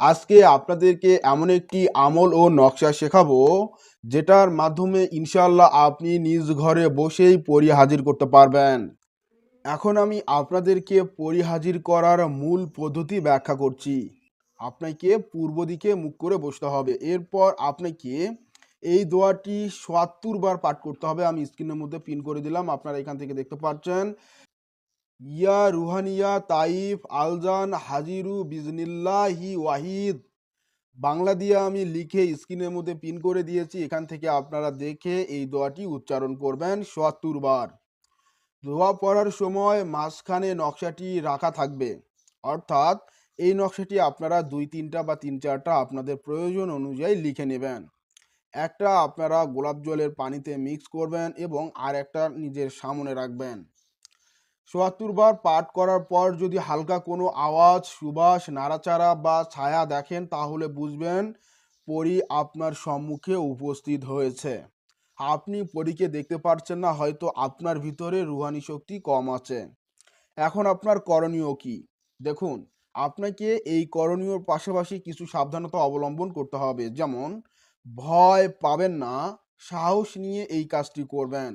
আজকে আপনাদেরকে এমন একটি আমল ও নকশা শেখাবো, যেটার মাধ্যমে ইনশাল্লাহ আপনি নিজ ঘরে বসেই পরি হাজির করতে পারবেন। এখন আমি আপনাদেরকে পরি হাজির করার মূল পদ্ধতি ব্যাখ্যা করছি। আপনাকে পূর্ব দিকে মুখ করে বসতে হবে। এরপর আপনাকে এই দোয়াটি সোয়াত্তর বার পাঠ করতে হবে। আমি স্ক্রিনের মধ্যে পিন করে দিলাম। আপনারা এখান থেকে দেখতে পাচ্ছেন। ইয়া রুহানিয়া, তাইফ, আলজান, হাজিরু, বিজনিল্লাহি ওয়াহিদ। বাংলা দিয়ে আমি লিখে স্ক্রিনের মধ্যে পিন করে দিয়েছি, এখান থেকে আপনারা দেখে এই দোয়াটি উচ্চারণ করবেন সোয়াত্তর বার। দোয়া পড়ার সময় মাঝখানে নকশাটি রাখা থাকবে। অর্থাৎ এই নকশাটি আপনারা দুই, তিনটা বা তিন, চারটা আপনাদের প্রয়োজন অনুযায়ী লিখে নেবেন। একটা আপনারা গোলাপ জলের পানিতে মিক্স করবেন এবং আর একটা নিজের সামনে রাখবেন। চুয়াত্তর বার পাঠ করার পর যদি হালকা কোনো আওয়াজ, সুবাস, নাড়াচাড়া বা ছায়া দেখেন, তাহলে বুঝবেন পরি আপনার সম্মুখে উপস্থিত হয়েছে। আপনি পরীকে দেখতে পারছেন না, হয়তো আপনার ভিতরে রুহানি শক্তি কম আছে। এখন আপনার করণীয় কি? দেখুন, আপনাকে এই করণীয়র পাশাপাশি কিছু সাবধানতা অবলম্বন করতে হবে। যেমন, ভয় পাবেন না, সাহস নিয়ে এই কাজটি করবেন।